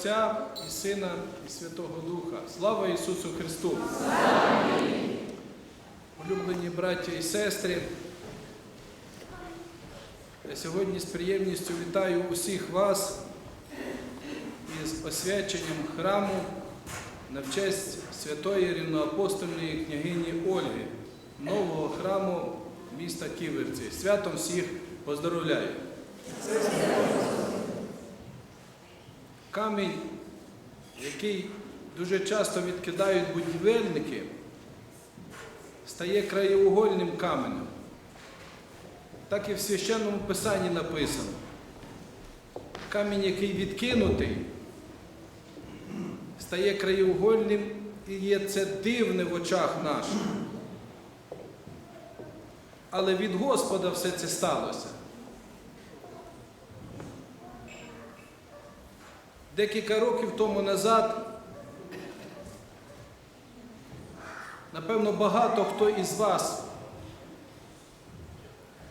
Отця і Сина і Святого Духа. Слава Ісусу Христу! Улюблені браття і сестри, я сьогодні з приємністю вітаю усіх вас із освяченням храму на честь святої рівноапостольної княгині Ольги, нового храму міста Ківерці. Святом всіх поздоровляю. Камінь, який дуже часто відкидають будівельники, стає краєугольним каменем. Так і в священному писанні написано. Камінь, який відкинутий, стає краєугольним і є це дивне в очах наших. Але від Господа все це сталося. Декілька років тому назад, напевно, багато хто із вас,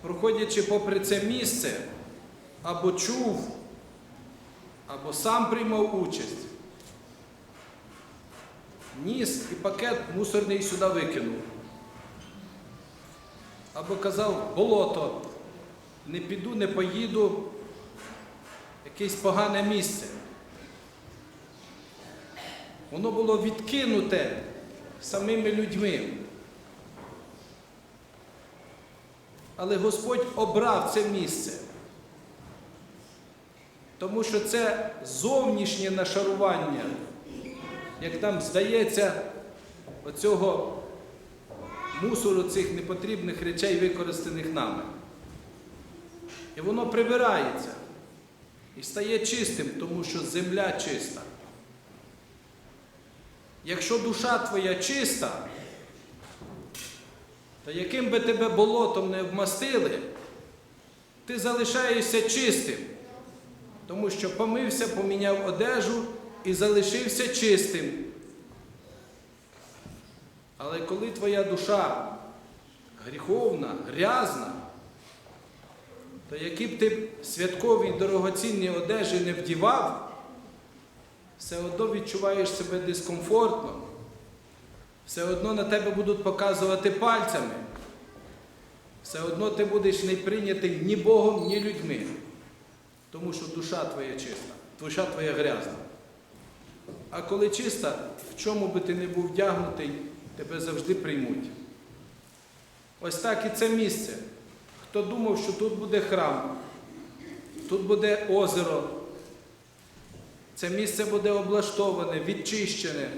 проходячи попри це місце, або чув, або сам приймав участь, ніс і пакет мусорний сюди викинув. Або казав, болото, не піду, не поїду, якесь погане місце. Воно було відкинуте самими людьми. Але Господь обрав це місце, тому що це зовнішнє нашарування, як нам здається, оцього мусору цих непотрібних речей, використаних нами. І воно прибирається і стає чистим, тому що земля чиста. Якщо душа твоя чиста, то яким би тебе болотом не обмастили, ти залишаєшся чистим, тому що помився, поміняв одежу і залишився чистим. Але коли твоя душа гріховна, грязна, то які б ти святкові дорогоцінні одежі не вдівав, все одно відчуваєш себе дискомфортно, все одно на тебе будуть показувати пальцями, все одно ти будеш не прийнятий ні Богом, ні людьми, тому що душа твоя чиста, душа твоя грязна. А коли чиста, в чому би ти не був вдягнутий, тебе завжди приймуть. Ось так і це місце. Хто думав, що тут буде храм, тут буде озеро. Це місце буде облаштоване, відчищене.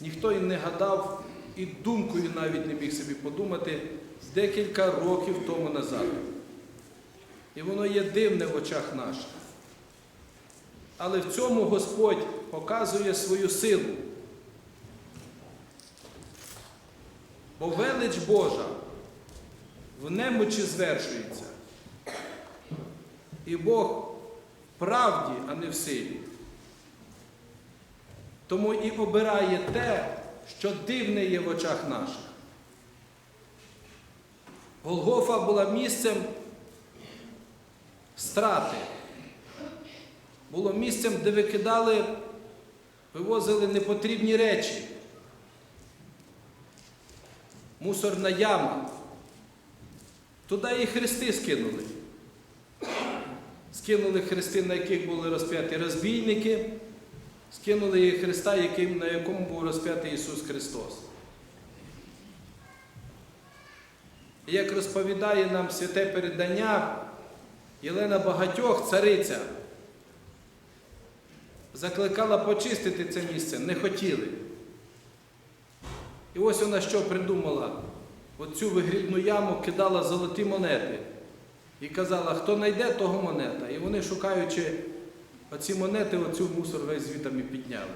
Ніхто і не гадав, і думкою навіть не міг собі подумати декілька років тому назад. І воно є дивне в очах наших. Але в цьому Господь показує свою силу. Бо велич Божа в немочі звершується. І Бог правді, а не в силі. Тому і обирає те, що дивне є в очах наших. Голгофа була місцем страти. Було місцем, де викидали, вивозили непотрібні речі. Мусорна яма. Туди і хрести скинули скинули хрести, на яких були розп'яті розбійники, скинули хреста, яким, на якому був розп'ятий Ісус Христос. І як розповідає нам святе передання, Єлена багатьох цариця закликала почистити це місце, не хотіли. І ось вона що придумала? Оцю вигрібну яму кидала золоті монети. І казала, хто знайде, того монета. І вони, шукаючи оці монети, оцю мусор весь звітами підняли.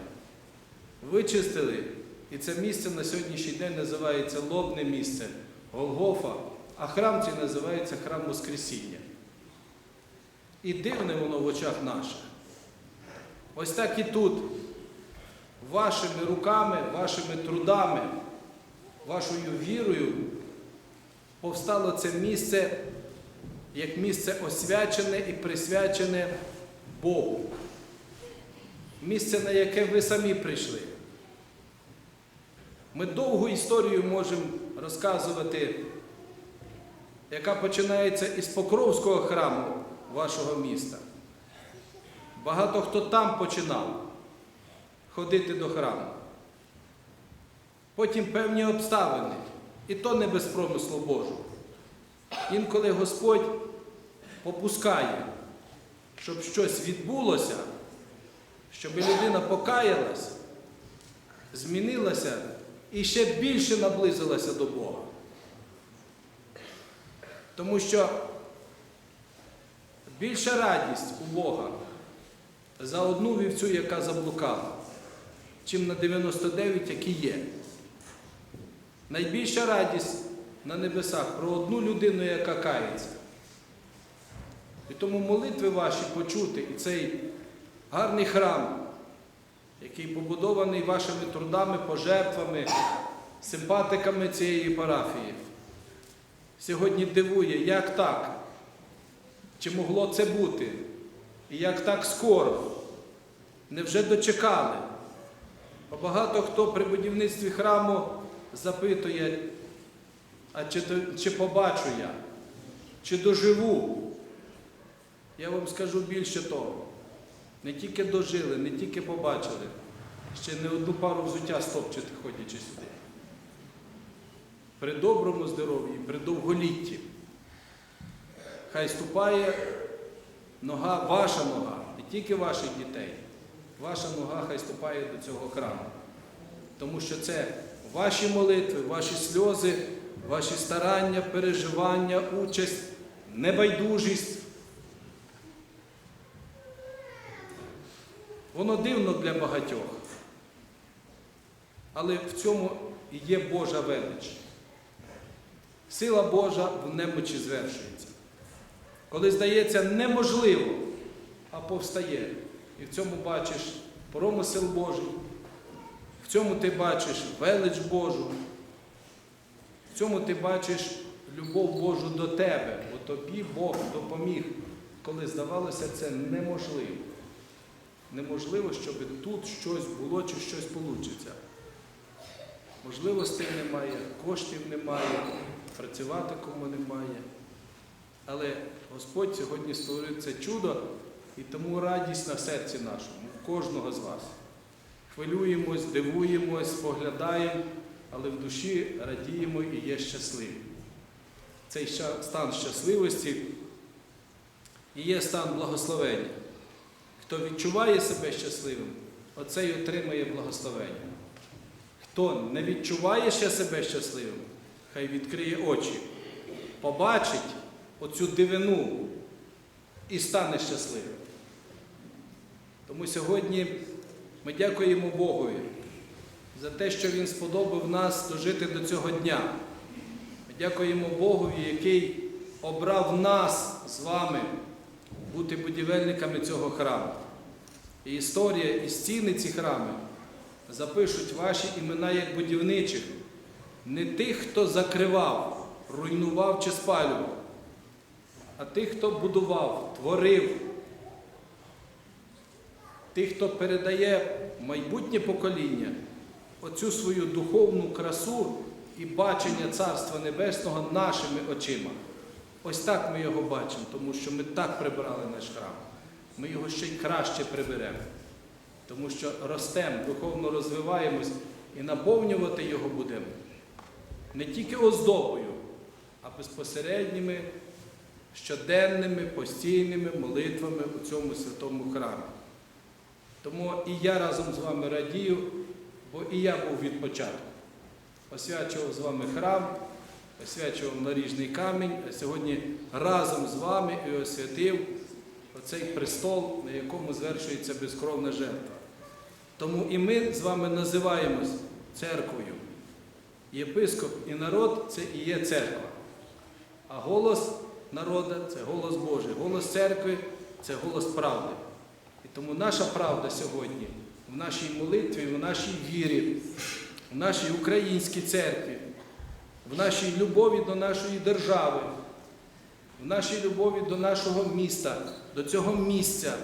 Вичистили. І це місце на сьогоднішній день називається лобне місце, Голгофа, а храм цей називається храм Воскресіння. І дивне воно в очах наших. Ось так і тут, вашими руками, вашими трудами, вашою вірою повстало це місце як місце освячене і присвячене Богу. місце, на яке ви самі прийшли. Ми довгу історію можемо розказувати, яка починається із Покровського храму вашого міста. Багато хто там починав ходити до храму. Потім певні обставини, і то не без промислу Божого. Інколи Господь попускає, щоб щось відбулося, щоб людина покаялась, змінилася і ще більше наблизилася до Бога. Тому що більша радість у Бога за одну вівцю, яка заблукала, чим на 99, які є. Найбільша радість на небесах про одну людину, яка кається. І тому молитви ваші почути, і цей гарний храм, який побудований вашими трудами, пожертвами, симпатиками цієї парафії, сьогодні дивує, як так? Чи могло це бути? І як так скоро? Невже дочекали? Багато хто при будівництві храму запитує, а чи, чи побачу я, чи доживу? Я вам скажу більше того. Не тільки дожили, не тільки побачили, ще не одну пару взуття стопчете, ходячи сюди. При доброму здоров'ї, при довголітті. Хай ступає нога, ваша нога, не тільки ваших дітей. Ваша нога хай ступає до цього храму. Тому що це ваші молитви, ваші сльози, ваші старання, переживання, участь, небайдужість. Воно дивно для багатьох. Але в цьому і є Божа велич. Сила Божа в немочі звершується. Коли здається неможливо, а повстає. І в цьому бачиш промисел Божий, в цьому ти бачиш велич Божу, в цьому ти бачиш любов Божу до тебе, бо тобі Бог допоміг, коли здавалося це неможливо. Неможливо, щоб тут щось було чи щось получиться. Можливостей немає, коштів немає, працювати кому немає. Але Господь сьогодні створив це чудо і тому радість на серці нашому, кожного з вас. Хвилюємось, дивуємось, споглядаємо, але в душі радіємо і є щасливі. Цей стан щасливості і є стан благословення. Хто відчуває себе щасливим, оцей отримає благословення. Хто не відчуває ще себе щасливим, хай відкриє очі, побачить оцю дивину і стане щасливим. Тому сьогодні ми дякуємо Богові за те, що Він сподобав нас дожити до цього дня. Ми дякуємо Богові, який обрав нас з вами бути будівельниками цього храму. І історія, і стіни ці храми запишуть ваші імена як будівничих, не тих, хто закривав, руйнував чи спалював, а тих, хто будував, творив, тих, хто передає майбутнє покоління оцю свою духовну красу і бачення Царства Небесного нашими очима. Ось так ми його бачимо, тому що ми так прибирали наш храм. Ми його ще й краще приберемо, тому що ростемо, духовно розвиваємось і наповнювати його будемо не тільки оздобою, а безпосередніми щоденними, постійними молитвами у цьому святому храмі. Тому і я разом з вами радію, бо і я був від початку. Освячував з вами храм, освячував наріжний камінь, а сьогодні разом з вами і освятив оцей престол, на якому звершується безкровна жертва. Тому і ми з вами називаємось церквою. Єпископ і народ це і є церква. А голос народа це голос Божий. Голос церкви це голос правди. І тому наша правда сьогодні в нашій молитві, в нашій вірі, в нашій українській церкві, в нашій любові до нашої держави, в нашій любові до нашого міста, до цього місця,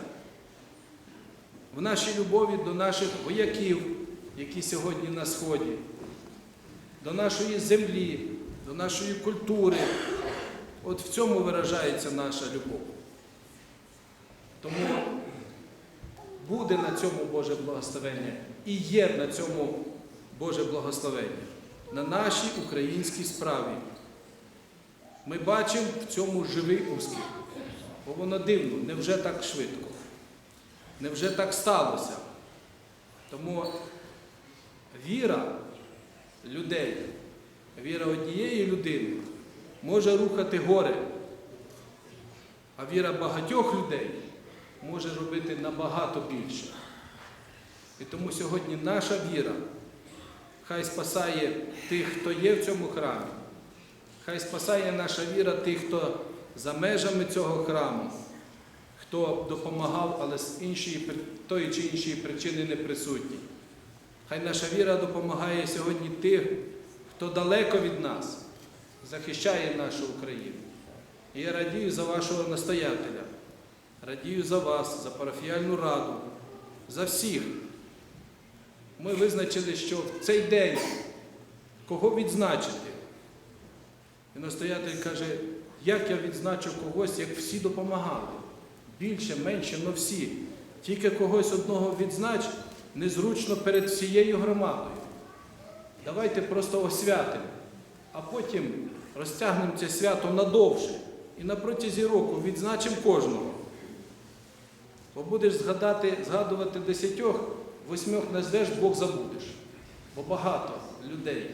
в нашій любові до наших вояків, які сьогодні на Сході, до нашої землі, до нашої культури. От в цьому виражається наша любов. Тому буде на цьому Боже благословення і є на цьому Боже благословення, на нашій українській справі. Ми бачимо в цьому живий успіх. Бо воно дивно, невже так швидко? Невже так сталося? Тому віра людей, віра однієї людини може рухати гори, а віра багатьох людей може робити набагато більше. І тому сьогодні наша віра хай спасає тих, хто є в цьому храмі, хай спасає наша віра тих, хто за межами цього храму, хто допомагав, але з іншої, тої чи іншої причини не присутній. Хай наша віра допомагає сьогодні тих, хто далеко від нас, захищає нашу Україну. І я радію за вашого настоятеля, радію за вас, за парафіяльну раду, за всіх. Ми визначили, що в цей день кого відзначити. І настоятель каже, як я відзначу когось, як всі допомагали. Більше, менше, але всі. Тільки когось одного відзнач незручно перед всією громадою. Давайте просто освятимо, а потім розтягнемо це свято надовше і на протязі року відзначимо кожного. Бо будеш згадати, згадувати десятьох, восьмьох назвеш, Бог забудеш. Бо багато людей.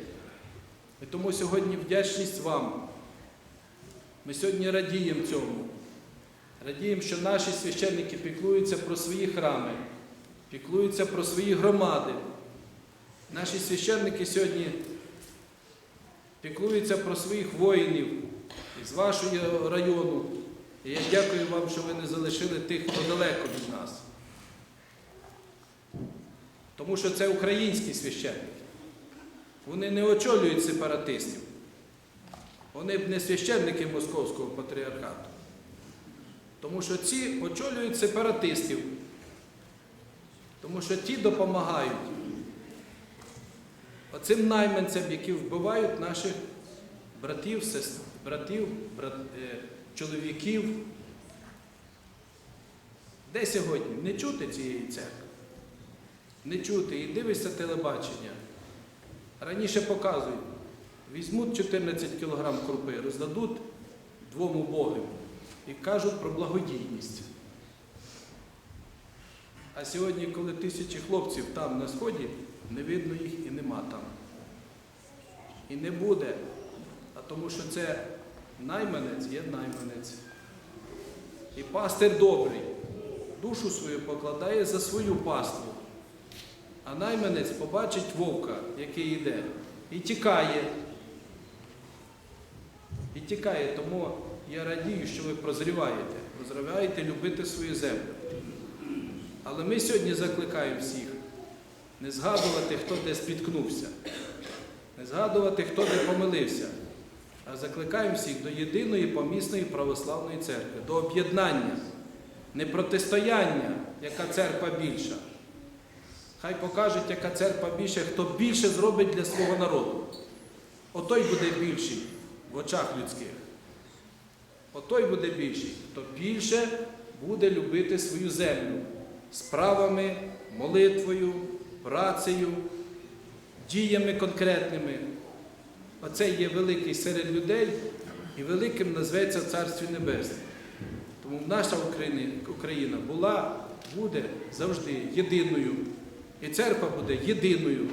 І тому сьогодні вдячність вам. Ми сьогодні радіємо цьому. Радіємо, що наші священники піклуються про свої храми, піклуються про свої громади. Наші священники сьогодні піклуються про своїх воїнів із вашого району. І я дякую вам, що ви не залишили тих, хто далеко від нас. Тому що це українські священники. Вони не очолюють сепаратистів. Вони б не священники Московського патріархату. Тому що ці очолюють сепаратистів. Тому що ті допомагають оцим найманцям, які вбивають наших братів, сестр, братів, брат, е, чоловіків. Де сьогодні? Не чути цієї церкви. Не чути. І дивишся телебачення. Раніше показують, візьмуть 14 кг крупи, роздадуть двом убогим і кажуть про благодійність. А сьогодні, коли тисячі хлопців там на сході, не видно їх і нема там. І не буде. А тому що це найманець є найманець. І пастир добрий, душу свою покладає за свою паству. А найманець побачить вовка, який йде, і тікає. І тікає, тому я радію, що ви прозріваєте, прозріваєте любити свою землю. Але ми сьогодні закликаємо всіх не згадувати, хто де спіткнувся, не згадувати, хто де помилився, а закликаємо всіх до єдиної помісної православної церкви, до об'єднання, не протистояння, яка церква більша. Хай покажуть, яка церква більша, хто більше зробить для свого народу. Отой буде більший в очах людських. Отой буде більший, хто більше буде любити свою землю справами, молитвою, працею, діями конкретними. Оце є великий серед людей і великим назветься в Царстві Небесне. Тому наша Україна була, буде завжди єдиною. І церква буде єдиною.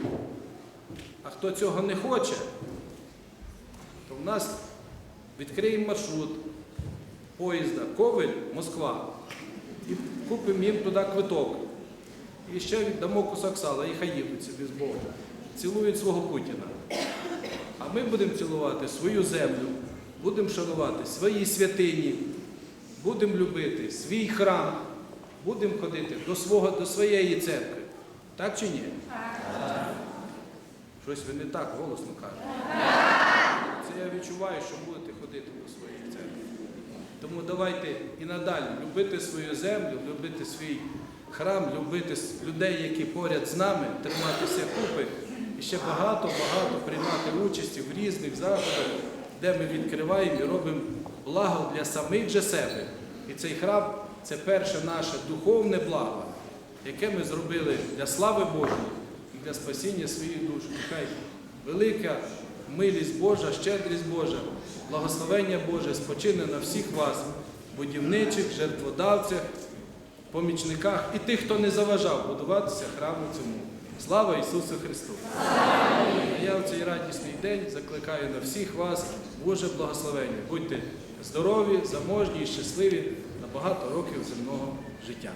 А хто цього не хоче, то в нас відкриємо маршрут поїзда Ковель, Москва. І купимо їм туди квиток. І ще віддамо кусок сала, і хай їдуть собі з Богом. Цілують свого Путіна. А ми будемо цілувати свою землю, будемо шанувати свої святині, будемо любити свій храм, будемо ходити до, свого, до своєї церкви. Так чи ні? Щось ви не так голосно кажете. Це я відчуваю, що будете ходити до своєї церкви. Тому давайте і надалі любити свою землю, любити свій храм, любити людей, які поряд з нами, триматися купи і ще багато-багато приймати участі в різних заходах, де ми відкриваємо і робимо благо для самих же себе. І цей храм це перше наше духовне благо, яке ми зробили для слави Божої і для спасіння своїх душ. Нехай велика милість Божа, щедрість Божа, благословення Боже спочине на всіх вас, будівничих, жертводавцях, помічниках і тих, хто не заважав будуватися храму цьому. Слава Ісусу Христу! Я в цей радісний день закликаю на всіх вас Боже благословення. Будьте здорові, заможні і щасливі на багато років земного життя.